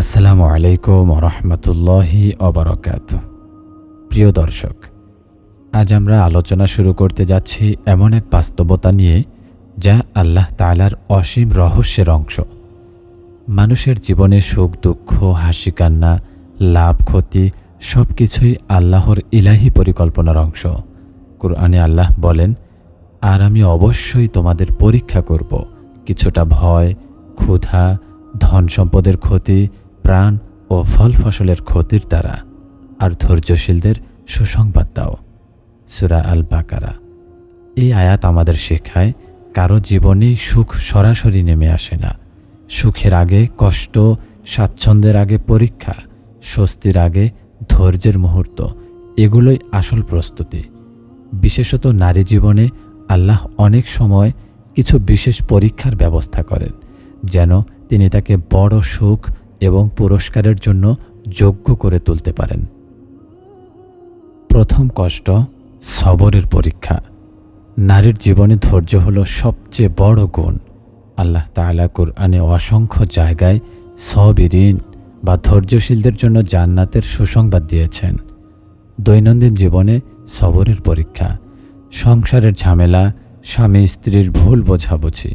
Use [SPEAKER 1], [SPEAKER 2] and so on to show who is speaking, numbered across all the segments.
[SPEAKER 1] আসসালামু আলাইকুম রহমতুল্লাহি অবরকাত প্রিয় দর্শক, আজ আমরা আলোচনা শুরু করতে যাচ্ছি এমন এক বাস্তবতা নিয়ে যা আল্লাহ তালার অসীম রহস্যের অংশ। মানুষের জীবনে সুখ, দুঃখ, হাসি, কান্না, লাভ, ক্ষতি সব কিছুই আল্লাহর ইলাহি পরিকল্পনার অংশ। কুরআনে আল্লাহ বলেন, আর আমি অবশ্যই তোমাদের পরীক্ষা করব। কিছুটা ভয়, ক্ষুধা ধন সম্পদের ক্ষতি প্রাণ ও ফল ফসলের ক্ষতির দ্বারা আর ধৈর্যশীলদের সুসংবাদ দাও। সুরা আল বাকারা এই আয়াত আমাদের শেখায় কারও জীবনেই সুখ সরাসরি নেমে আসে না। সুখের আগে কষ্ট, স্বাচ্ছন্দ্যের আগে পরীক্ষা, স্বস্তির আগে ধৈর্যের মুহূর্ত, এগুলোই আসল প্রস্তুতি। বিশেষত নারী জীবনে আল্লাহ অনেক সময় কিছু বিশেষ পরীক্ষার ব্যবস্থা করেন, যেন তিনি তাকে বড় সুখ এবং পুরস্কারের জন্য যোগ্য করে তুলতে পারেন। প্রথম কষ্ট, সবরের পরীক্ষা। নারীর জীবনে ধৈর্য হলো সবচেয়ে বড় গুণ। আল্লাহ তাআলা কুরআনে অসংখ্য জায়গায় সবিরিন বা ধৈর্যশীলদের জন্য জান্নাতের সুসংবাদ দিয়েছেন। দৈনন্দিন জীবনে সবরের পরীক্ষা, সংসারের ঝামেলা, স্বামী স্ত্রীর ভুল বোঝাবুঝি,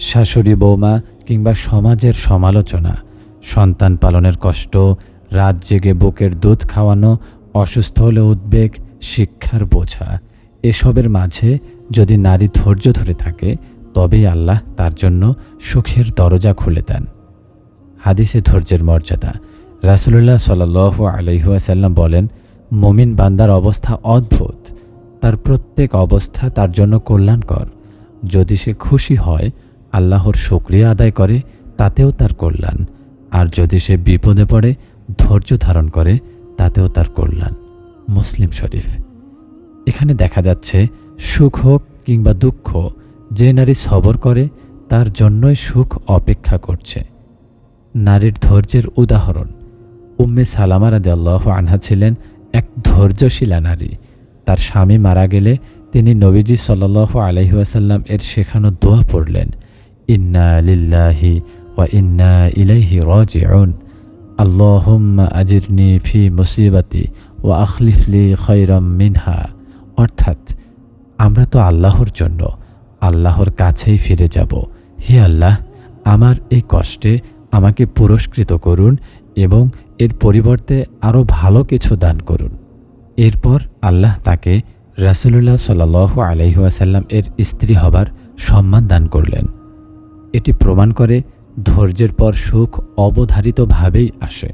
[SPEAKER 1] শাশুড়ি বৌমা কিংবা সমাজের সমালোচনা সন্তান পালনের কষ্ট, রাত জেগে বুকের দুধ খাওয়ানো, অসুস্থ হলে উদ্বেগ, শিক্ষার বোঝা, এসবের মাঝে যদি নারী ধৈর্য ধরে থাকে, তবেই আল্লাহ তার জন্য সুখের দরজা খুলে দেন। হাদিসে ধৈর্যের মর্যাদা। রাসুলুল্লাহ সাল আলহিহাসাল্লাম বলেন, মমিন বান্দার অবস্থা অদ্ভুত। তার প্রত্যেক অবস্থা তার জন্য কল্যাণকর। যদি সে খুশি হয়, আল্লাহর শুক্রিয়া আদায় করে, তাতেও তার কল্যাণ। আর যদি সে বিপদে পড়ে, ধৈর্য ধারণ করে, তাতেও তার কল্যাণ। মুসলিম শরীফ। এখানে দেখা যাচ্ছে, সুখ হোক কিংবা দুঃখ, যে নারী সবর করে, তার জন্যই সুখ অপেক্ষা করছে। নারীর ধৈর্যের উদাহরণ। উম্মে সালামা রাদে আল্লাহ আনহা ছিলেন এক ধৈর্যশীলা নারী। তার স্বামী মারা গেলে তিনি নবীজি সাল্লাহ আলহিউসাল্লাম এর শেখানো দোয়া পড়লেন, ইন্না লিল্লাহি খৈরম মিনহা অর্থাৎ আমরা তো আল্লাহর জন্য আল্লাহর কাছেই ফিরে যাব। হে আল্লাহ, আমার এই কষ্টে আমাকে পুরস্কৃত করুন এবং এর পরিবর্তে আরও ভালো কিছু দান করুন। এরপর আল্লাহ তাকে রাসুলুল্লাহ সাল আলহিহাসাল্লাম এর স্ত্রী হবার সম্মান দান করলেন। এটি প্রমাণ করে ধৈর্যের পর সুখ অবধারিতভাবেই আসে।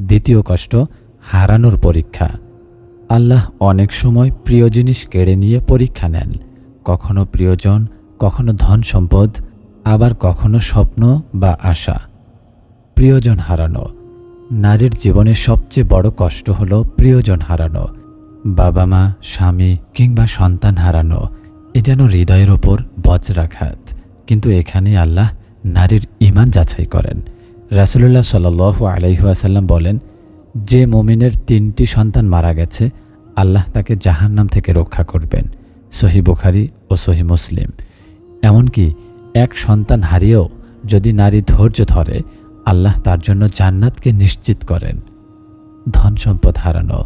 [SPEAKER 1] দ্বিতীয় কষ্ট, হারানোর পরীক্ষা। আল্লাহ অনেক সময় প্রিয় জিনিস কেড়ে নিয়ে পরীক্ষা নেন। কখনো প্রিয়জন, কখনো ধন সম্পদ, আবার কখনো স্বপ্ন বা আশা। প্রিয়জন হারানো। নারীর জীবনে সবচেয়ে বড় কষ্ট হল প্রিয়জন হারানো। বাবা মা স্বামী কিংবা সন্তান হারানো। এ যেন হৃদয়ের ওপর বজ্রাঘাত। কিন্তু এখানে আল্লাহ নারীর ইমান যাচাই করেন। রাসুলুল্লাহ সাল আলাইহাসাল্লাম বলেন, যে মমিনের তিনটি সন্তান মারা গেছে, আল্লাহ তাকে জাহান্নাম থেকে রক্ষা করবেন, সহি বুখারি ও সহি মুসলিম। এমনকি এক সন্তান হারিয়েও যদি নারী ধৈর্য ধরে, আল্লাহ তার জন্য জান্নাতকে নিশ্চিত করেন। ধন সম্পদ হারানো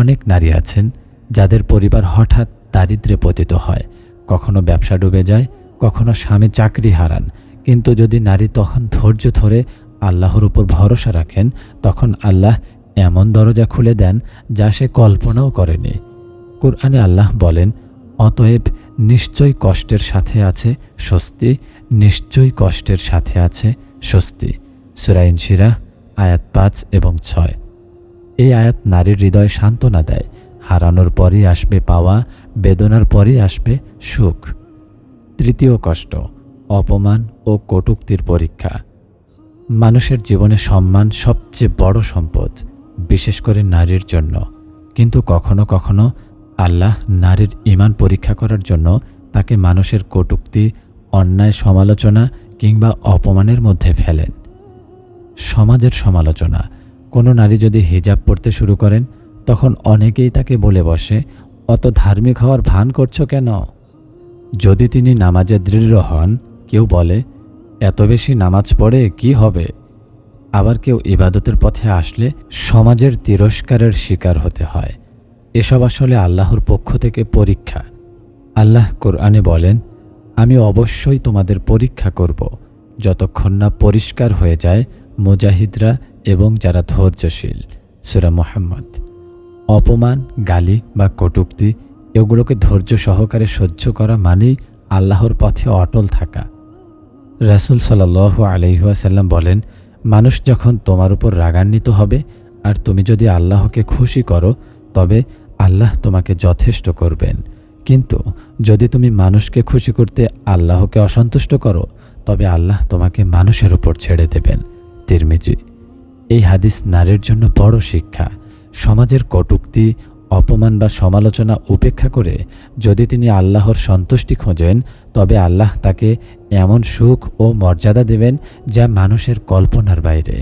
[SPEAKER 1] অনেক নারী আছেন, যাদের পরিবার হঠাৎ দারিদ্রে পতিত হয়, কখনো ব্যবসা ডুবে যায় কখনো স্বামী চাকরি হারান, কিন্তু যদি নারী তখন ধৈর্য ধরে আল্লাহর উপর ভরসা রাখেন, তখন আল্লাহ এমন দরজা খুলে দেন যা সে কল্পনাও করেনি। কোরআনে আল্লাহ বলেন, অতএব নিশ্চয় কষ্টের সাথে আছে স্বস্তি, নিশ্চয়ই কষ্টের সাথে আছে স্বস্তি। সুরাইন শিরা আয়াত পাঁচ এবং ছয়। এই আয়াত নারীর হৃদয় সান্ত্বনা দেয়। হারানোর পরই আসবে পাওয়া, বেদনার পরই আসবে সুখ। তৃতীয় কষ্ট, অপমান ও কটুক্তির পরীক্ষা। মানুষের জীবনে সম্মান সবচেয়ে বড় সম্পদ, বিশেষ করে নারীর জন্য। কিন্তু কখনো কখনো আল্লাহ নারীর ইমান পরীক্ষা করার জন্য তাকে মানুষের কটুক্তি, অন্যায় সমালোচনা কিংবা অপমানের মধ্যে ফেলেন। সমাজের সমালোচনা, কোনো নারী যদি হিজাব পড়তে শুরু করেন, তখন অনেকেই তাকে বলে বসে, অত ধার্মিক হওয়ার ভান করছ কেন? যদি তিনি নামাজে দৃঢ় হন, কেউ বলে, এত বেশি নামাজ পড়ে কি হবে? আবার কেউ ইবাদতের পথে আসলে সমাজের তিরস্কারের শিকার হতে হয়। এসব আসলে আল্লাহর পক্ষ থেকে পরীক্ষা। আল্লাহ কোরআনে বলেন, আমি অবশ্যই তোমাদের পরীক্ষা করব। যতক্ষণ না পরিষ্কার হয়ে যায় মুজাহিদরা এবং যারা ধৈর্যশীল। সুরা মোহাম্মদ। অপমান, গালি বা কটুক্তি এগুলোকে ধৈর্য সহকারে সহ্য করা মানেই আল্লাহর পথে অটল থাকা। রাসুল সাল্লাহ আলহিহাসাল্লাম বলেন, মানুষ যখন তোমার উপর রাগান্বিত হবে আর তুমি যদি আল্লাহকে খুশি করো, তবে আল্লাহ তোমাকে যথেষ্ট করবেন। কিন্তু যদি তুমি মানুষকে খুশি করতে আল্লাহকে অসন্তুষ্ট করো, তবে আল্লাহ তোমাকে মানুষের উপর ছেড়ে দেবেন। তিরমিজি। এই হাদিস নারীর জন্য বড় শিক্ষা। সমাজের কটুক্তি অপমান বা সমালোচনা উপেক্ষা করে যদি তিনি আল্লাহর সন্তুষ্টি খোঁজেন, তবে আল্লাহ তাকে এমন সুখ ও মর্যাদা দেবেন যা মানুষের কল্পনার বাইরে।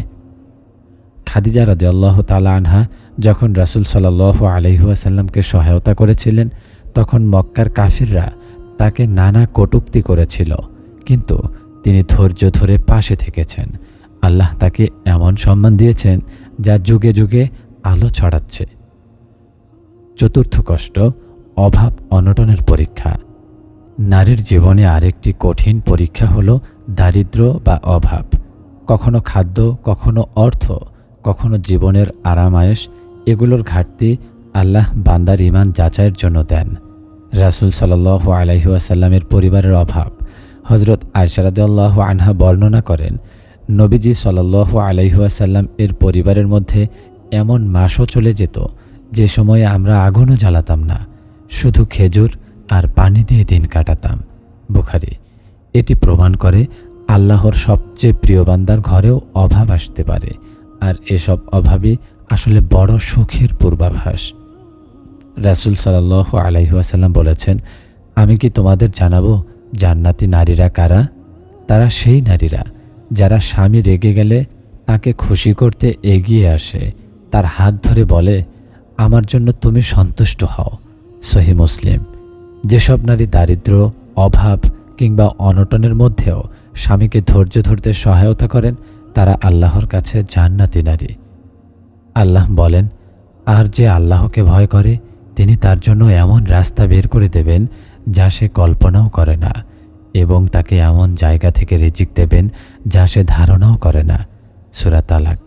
[SPEAKER 1] খাদিজা রাজি আল্লাহ তালা আনহা যখন রাসুল সাল্লাহ আলহিহাসাল্লামকে সহায়তা করেছিলেন, তখন মক্কার কাফিররা তাকে নানা কটুক্তি করেছিল, কিন্তু তিনি ধৈর্য ধরে পাশে থেকেছেন। আল্লাহ তাকে এমন সম্মান দিয়েছেন যা যুগে যুগে আলো ছড়াচ্ছে। চতুর্থ কষ্ট, অভাব অনটনের পরীক্ষা। নারীর জীবনে আরেকটি কঠিন পরীক্ষা হল দারিদ্র বা অভাব। কখনো খাদ্য, কখনো অর্থ, কখনো জীবনের আরামায়েশ, এগুলোর ঘাটতি আল্লাহ বান্দার ইমান যাচাইয়ের জন্য দেন। রাসুল সাল্লাহ আলাইহাসাল্লামের পরিবারের অভাব। হজরত আয়সারাদাল্লাহ আনহা বর্ণনা করেন, নবীজি সাল্লাহ আলাইহাসাল্লাম এর পরিবারের মধ্যে এমন মাসও চলে যেত যে সময়ে আমরা আগুনও জ্বালাতাম না, শুধু খেজুর আর পানি দিয়ে দিন কাটাতাম। বুখারি, এটি প্রমাণ করে আল্লাহর সবচেয়ে প্রিয় বান্দার ঘরেও অভাব আসতে পারে, আর এসব অভাবই আসলে বড় সুখের পূর্বাভাস। রাসুল সাল্লাহ আলাইহাসাল্লাম বলেছেন, আমি কি তোমাদের জানাব জান্নাতি নারীরা কারা? তারা সেই নারীরা যারা স্বামী রেগে গেলে তাকে খুশি করতে এগিয়ে আসে। তার হাত ধরে বলে আমার জন্য তুমি সন্তুষ্ট হও। সহি মুসলিম। যেসব নারী দারিদ্র অভাব কিংবা অনটনের মধ্যেও স্বামীকে ধৈর্য ধরতে সহায়তা করেন, তারা আল্লাহর কাছে জান্নাতি নারী। আল্লাহ বলেন, আর যে আল্লাহকে ভয় করে, তিনি তার জন্য এমন রাস্তা বের করে দেবেন যা সে কল্পনাও করে না এবং তাকে এমন জায়গা থেকে রিজিক দেবেন যা সে ধারণাও করে না। সুরা তালাক।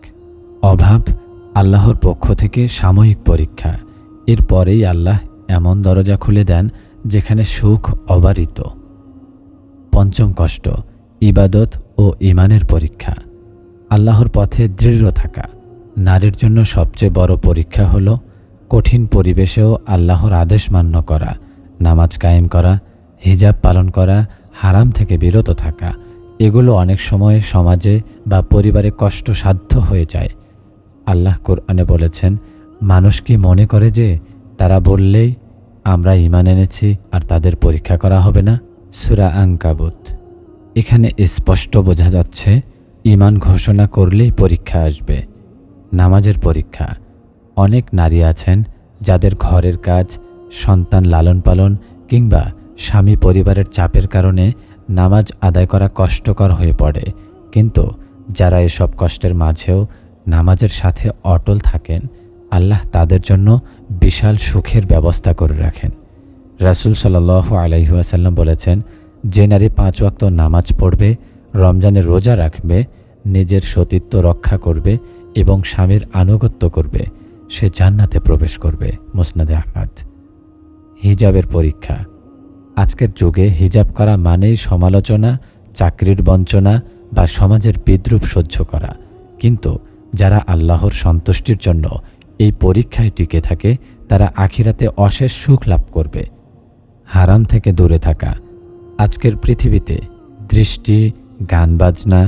[SPEAKER 1] অভাব আল্লাহর পক্ষ থেকে সাময়িক পরীক্ষা। এরপরেই আল্লাহ এমন দরজা খুলে দেন, যেখানে সুখ অবারিত। পঞ্চম কষ্ট, ইবাদত ও ইমানের পরীক্ষা। আল্লাহর পথে দৃঢ় থাকা। নারীর জন্য সবচেয়ে বড় পরীক্ষা হল, কঠিন পরিবেশেও আল্লাহর আদেশ মান্য করা, নামাজ কায়েম করা, হিজাব পালন করা, হারাম থেকে বিরত থাকা। এগুলো অনেক সময় সমাজে বা পরিবারে কষ্টসাধ্য হয়ে যায়। আল্লাহ কোরআনে বলেছেন, মানুষ কি মনে করে যে তারা বললেই আমরা ইমান এনেছি আর তাদের পরীক্ষা করা হবে না? সুরা আঙ্কাবুত এখানে স্পষ্ট বোঝা যাচ্ছে ইমান ঘোষণা করলেই পরীক্ষা আসবে, নামাজের পরীক্ষা। অনেক নারী আছেন যাদের ঘরের কাজ, সন্তান লালন পালন কিংবা স্বামী পরিবারের চাপের কারণে নামাজ আদায় করা কষ্টকর হয়ে পড়ে। কিন্তু যারা এসব কষ্টের মাঝেও নামাজের সাথে অটল থাকেন, আল্লাহ তাদের জন্য বিশাল সুখের ব্যবস্থা করে রাখেন। রাসুল সাল্লাহ আলাইহাসাল্লাম বলেছেন, যে নারী পাঁচ ওয়াক্ত নামাজ পড়বে, রমজানে রোজা রাখবে, নিজের সতীত্ব রক্ষা করবে এবং স্বামীর আনুগত্য করবে, সে জান্নাতে প্রবেশ করবে। মুসনাদে আহমদ। হিজাবের পরীক্ষা। আজকের যুগে হিজাব করা মানেই সমালোচনা, চাকরির বঞ্চনা বা সমাজের বিদ্রুপ সহ্য করা। কিন্তু যারা আল্লাহর সন্তুষ্টির জন্য এই পরীক্ষায় টিকে থাকে, তারা আখিরাতে অশেষ সুখ লাভ করবে। হারাম থেকে দূরে থাকা। আজকের পৃথিবীতে দৃষ্টি গান বাজনা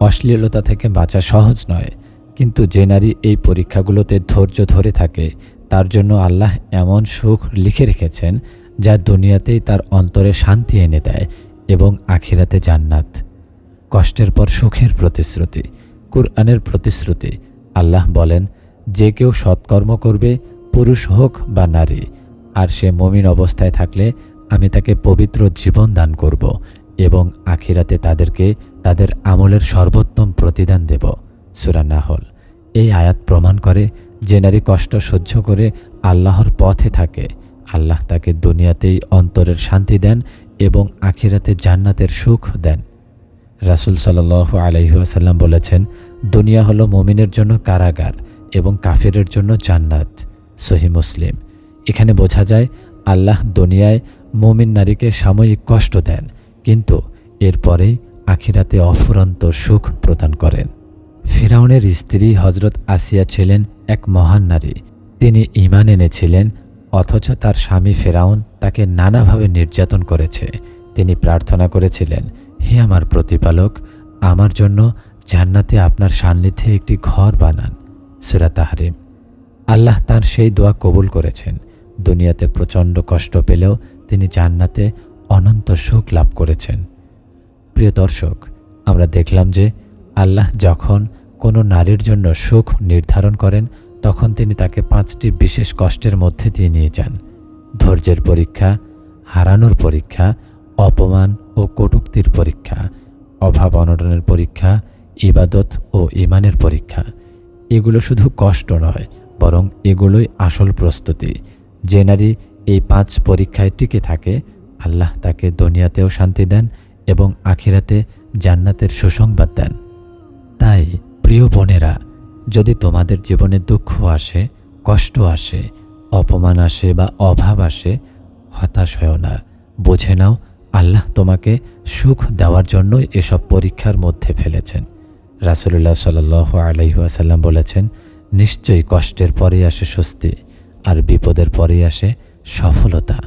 [SPEAKER 1] অশ্লীলতা থেকে বাঁচা সহজ নয়। কিন্তু যে নারী এই পরীক্ষাগুলোতে ধৈর্য ধরে থাকে, তার জন্য আল্লাহ এমন সুখ লিখে রেখেছেন, যা দুনিয়াতেই তার অন্তরে শান্তি এনে দেয় এবং আখিরাতে জান্নাত। কষ্টের পর সুখের প্রতিশ্রুতি। কুরআনের প্রতিশ্রুতি। আল্লাহ বলেন, যে কেউ সৎকর্ম করবে, পুরুষ হোক বা নারী, আর সে মমিন অবস্থায় থাকলে আমি তাকে পবিত্র জীবন দান করব এবং আখিরাতে তাদেরকে তাদের আমলের সর্বোত্তম প্রতিদান দেব। সুরা নাহল। এই আয়াত প্রমাণ করে যে নারী কষ্ট সহ্য করে আল্লাহর পথে থাকে, আল্লাহ তাকে দুনিয়াতেই অন্তরের শান্তি দেন এবং আখিরাতে জান্নাতের সুখ দেন। রাসুল সাল্লাহ আলহিহাসাল্লাম বলেছেন, দুনিয়া হলো মমিনের জন্য কারাগার এবং কাফিরের জন্য জান্নাত। সহি মুসলিম। এখানে বোঝা যায়, আল্লাহ দুনিয়ায় মমিন নারীকে সাময়িক কষ্ট দেন, কিন্তু এরপরেই আখিরাতে অফুরন্ত সুখ প্রদান করেন। ফিরাউনের স্ত্রী হজরত আসিয়া ছিলেন এক মহান নারী। তিনি ইমান এনেছিলেন, অথচ তার স্বামী ফেরাউন তাকে নানাভাবে নির্যাতন করেছে। তিনি প্রার্থনা করেছিলেন হে আমার প্রতিপালক, আমার জন্য জান্নাতে আপনার সান্নিধ্যে একটি ঘর বানান, সুরা তাহরিম। আল্লাহ তার সেই দোয়া কবুল করেছেন। দুনিয়াতে প্রচণ্ড কষ্ট পেলেও তিনি জান্নাতে অনন্ত সুখ লাভ করেছেন। প্রিয় দর্শক, আমরা দেখলাম যে আল্লাহ যখন কোনো নারীর জন্য সুখ নির্ধারণ করেন, তখন তিনি তাকে পাঁচটি বিশেষ কষ্টের মধ্যে দিয়ে নিয়ে যান। ধৈর্যের পরীক্ষা, হারানোর পরীক্ষা, অপমান ও কটুক্তির পরীক্ষা, অভাব অনটনের পরীক্ষা, ইবাদত ও ইমানের পরীক্ষা। এগুলো শুধু কষ্ট নয়, বরং এগুলোই আসল প্রস্তুতি। যে নারী এই পাঁচ পরীক্ষায় টিকে থাকে, আল্লাহ তাকে দুনিয়াতেও শান্তি দেন এবং আখিরাতে জান্নাতের সুসংবাদ দেন। তাই, প্রিয় বোনেরা, যদি তোমাদের জীবনে দুঃখ আসে, কষ্ট আসে, অপমান আসে বা অভাব আসে, হতাশ হয়েও না। বুঝে নাও আল্লাহ তোমাকে সুখ দেওয়ার জন্য এসব পরীক্ষার মধ্যে ফেলেছেন। রাসুলুল্লাহ সাল আলহিহাসাল্লাম বলেছেন, নিশ্চয়ই কষ্টের পরে আসে স্বস্তি, আর বিপদের পরে আসে সফলতা।